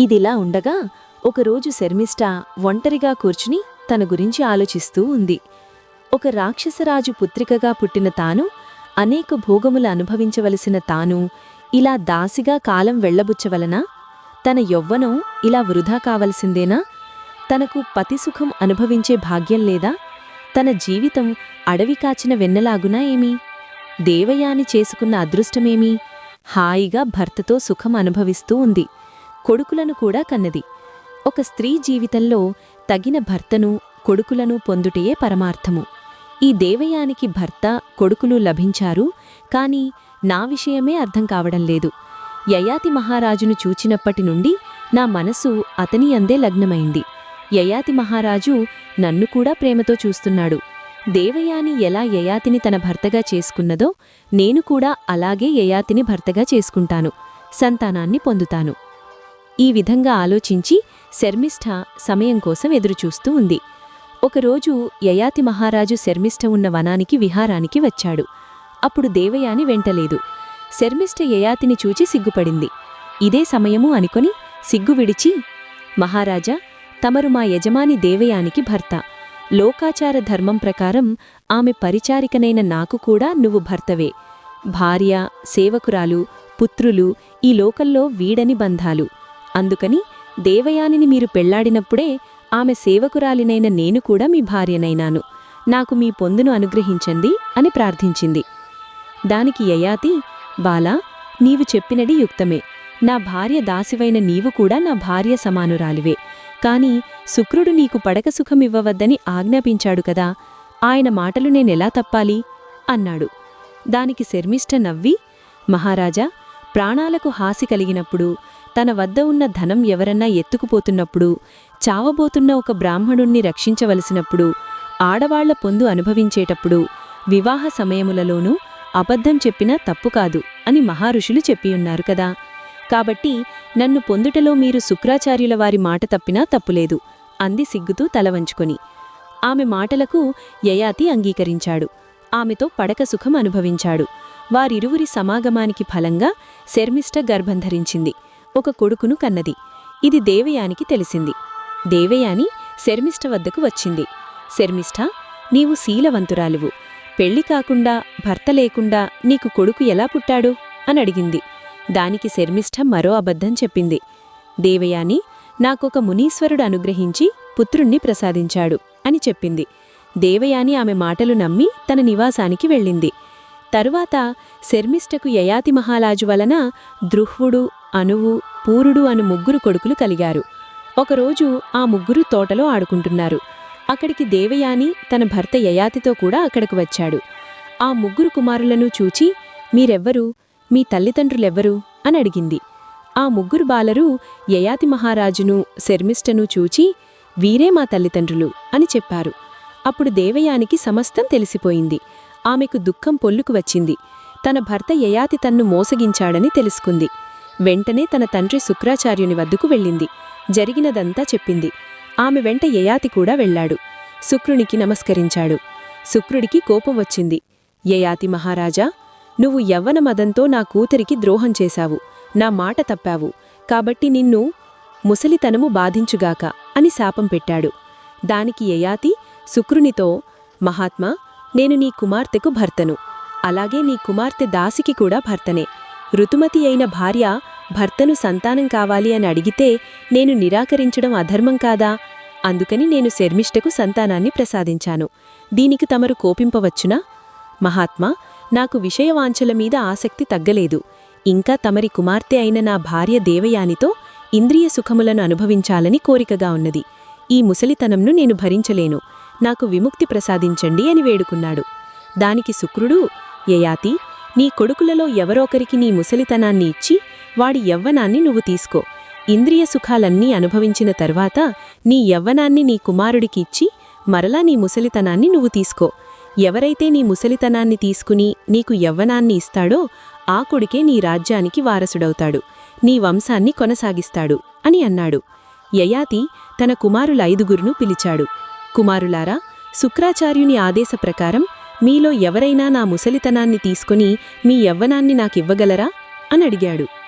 ఇదిలా ఉండగా ఒకరోజు శర్మిష్ట ఒంటరిగా కూర్చుని తన గురించి ఆలోచిస్తూ ఉంది. ఒక రాక్షసరాజు పుత్రికగా పుట్టిన తాను అనేక భోగములు అనుభవించవలసిన తాను ఇలా దాసిగా కాలం వెళ్ళబుచ్చవలనా తన యవ్వనం ఇలా వృధా కావలసిందేనా? తనకు పతిసుఖం అనుభవించే భాగ్యం లేదా? తన జీవితం అడవి కాచిన వెన్నలాగునా దేవయాని చేసుకున్న అదృష్టమేమి? హాయిగా భర్తతో సుఖం అనుభవిస్తూ ఉంది. కొడుకులను కూడా కన్నది. ఒక స్త్రీ జీవితంలో తగిన భర్తను కొడుకులను పొందుటయే పరమార్థము. ఈ దేవయానికి భర్త కొడుకులు లభించారు కాని నా విషయమే అర్థం కావడం లేదు. యయాతి మహారాజును చూచినప్పటి నుండి నా మనసు అతని అందే లగ్నమైంది. యయాతి మహారాజు నన్ను కూడా ప్రేమతో చూస్తున్నాడు. దేవయాని ఎలా యయాతిని తన భర్తగా చేసుకున్నదో నేను కూడా అలాగే యయాతిని భర్తగా చేసుకుంటాను. సంతానాన్ని పొందుతాను. ఈ విధంగా ఆలోచించి శర్మిష్ఠ సమయం కోసం ఎదురుచూస్తూ ఉంది. ఒకరోజు యయాతి మహారాజు శర్మిష్ఠ ఉన్న వనానికి విహారానికి వచ్చాడు. అప్పుడు దేవయాని వెంటలేదు. శర్మిష్ఠ యయాతిని చూచి సిగ్గుపడింది. ఇదే సమయము అనుకొని సిగ్గు విడిచి మహారాజా తమరు మా యజమాని దేవయానికి భర్త. లోకాచార ధర్మం ప్రకారం ఆమె పరిచారికనైన నాకు కూడా నువ్వు భర్తవే. భార్య సేవకురాలు పుత్రులు ఈ లోకల్లో వీడని బంధాలు. అందుకని దేవయానిని మీరు పెళ్ళాడినప్పుడే ఆమె సేవకురాలినైన నేను కూడా మీ భార్యనైనాను. నాకు మీ పొందును అనుగ్రహించండి అని ప్రార్థించింది. దానికి యయాతి బాలా నీవు చెప్పినది యుక్తమే. నా భార్య దాసివైన నీవు కూడా నా భార్య సమానురాలివే. కాని శుక్రుడు నీకు పడక సుఖమివ్వవద్దని ఆజ్ఞాపించాడు కదా ఆయన మాటలు నేనెలా తప్పాలి? అన్నాడు. దానికి శర్మిష్ట నవ్వి మహారాజా ప్రాణాలకు హాసి కలిగినప్పుడు తన వద్ద ఉన్న ధనం ఎవరన్నా ఎత్తుకుపోతున్నప్పుడు చావబోతున్న ఒక బ్రాహ్మణుణ్ణి రక్షించవలసినప్పుడు ఆడవాళ్ళ పొందు అనుభవించేటప్పుడు వివాహ సమయములలోనూ అబద్ధం చెప్పినా తప్పు కాదు అని మహారుషులు చెప్పియున్నారు కదా. కాబట్టి నన్ను పొందుటలో మీరు శుక్రాచార్యుల వారి మాట తప్పినా తప్పులేదు అంది సిగ్గుతూ తలవంచుకొని. ఆమె మాటలకు యయాతి అంగీకరించాడు. ఆమెతో పడక సుఖం అనుభవించాడు. వారిరువురి సమాగమానికి ఫలంగా శర్మిష్ట గర్భం ధరించింది. ఒక కొడుకును కన్నది. ఇది దేవయానికి తెలిసింది. దేవయాని శర్మిష్ట వద్దకు వచ్చింది. శర్మిష్ఠ నీవు శీలవంతురాలువు. పెళ్ళి కాకుండా భర్త లేకుండా నీకు కొడుకు ఎలా పుట్టాడు? అని అడిగింది. దానికి శర్మిష్ఠ మరో అబద్ధం చెప్పింది. దేవయాని నాకొక మునీశ్వరుడు అనుగ్రహించి పుత్రుణ్ణి ప్రసాదించాడు అని చెప్పింది. దేవయాని ఆమె మాటలు నమ్మి తన నివాసానికి వెళ్ళింది. తరువాత శర్మిష్ఠకు యయాతి మహాలాజు వలన ద్రుహ్వుడు అనువు పూరుడు అను ముగ్గురు కొడుకులు కలిగారు. ఒకరోజు ఆ ముగ్గురు తోటలో ఆడుకుంటున్నారు. అక్కడికి దేవయాని తన భర్త యయాతితో కూడా అక్కడికి వచ్చాడు. ఆ ముగ్గురు కుమారులను చూచి మీరెవ్వరు? మీ తల్లిదండ్రులెవ్వరు? అని అడిగింది. ఆ ముగ్గురు బాలరు యయాతి మహారాజును శర్మిష్టను చూచి వీరే మా తల్లిదండ్రులు అని చెప్పారు. అప్పుడు దేవయానికి సమస్తం తెలిసిపోయింది. ఆమెకు దుఃఖం పొల్లుకు వచ్చింది. తన భర్త యయాతి తన్ను మోసగించాడని తెలుసుకుంది. వెంటనే తన తండ్రి శుక్రాచార్యుని వద్దకు వెళ్ళింది. జరిగినదంతా చెప్పింది. ఆమె వెంట యయాతి కూడా వెళ్ళాడు. శుక్రునికి నమస్కరించాడు. శుక్రుడికి కోపం వచ్చింది. యయాతి మహారాజా నువ్వు యవ్వన మదంతో నా కూతురికి ద్రోహం చేశావు. నా మాట తప్పావు. కాబట్టి నిన్ను ముసలితనము బాధించుగాక అని శాపం పెట్టాడు. దానికి యయాతి శుక్రునితో మహాత్మా నేను నీ కుమార్తెకు భర్తను. అలాగే నీ కుమార్తె దాసికి కూడా భర్తనే. ఋతుమతి అయిన భార్య భర్తను సంతానం కావాలి అని అడిగితే నేను నిరాకరించడం అధర్మం కాదా? అందుకని నేను శర్మిష్టకు సంతానాన్ని ప్రసాదించాను. దీనికి తమరు కోపింపవచ్చునా? మహాత్మా నాకు విషయవాంఛల మీద ఆసక్తి తగ్గలేదు. ఇంకా తమరి కుమార్తె అయిన నా భార్య దేవయానితో ఇంద్రియ సుఖములను అనుభవించాలని కోరికగా ఉన్నది. ఈ ముసలితనంను నేను భరించలేను. నాకు విముక్తి ప్రసాదించండి అని వేడుకున్నాడు. దానికి శుక్రుడు యయాతి నీ కొడుకులలో ఎవరొకరికి నీ ముసలితనాన్ని ఇచ్చి వాడి యవ్వనాన్ని నువ్వు తీసుకో. ఇంద్రియ సుఖాలన్నీ అనుభవించిన తర్వాత నీ యవ్వనాన్ని నీ కుమారుడికి ఇచ్చి మరలా నీ ముసలితనాన్ని నువ్వు తీసుకో. ఎవరైతే నీ ముసలితనాన్ని తీసుకుని నీకు యవ్వనాన్ని ఇస్తాడో ఆ కొడుకే నీ రాజ్యానికి వారసుడవుతాడు. నీ వంశాన్ని కొనసాగిస్తాడు అని అన్నాడు. యయాతి తన కుమారుల ఐదుగురును పిలిచాడు. కుమారులారా శుక్రాచార్యుని ఆదేశ ప్రకారం మీలో ఎవరైనా నా ముసలితనాన్ని తీసుకుని మీ యవ్వనాన్ని నాకివ్వగలరా? అని అడిగాడు.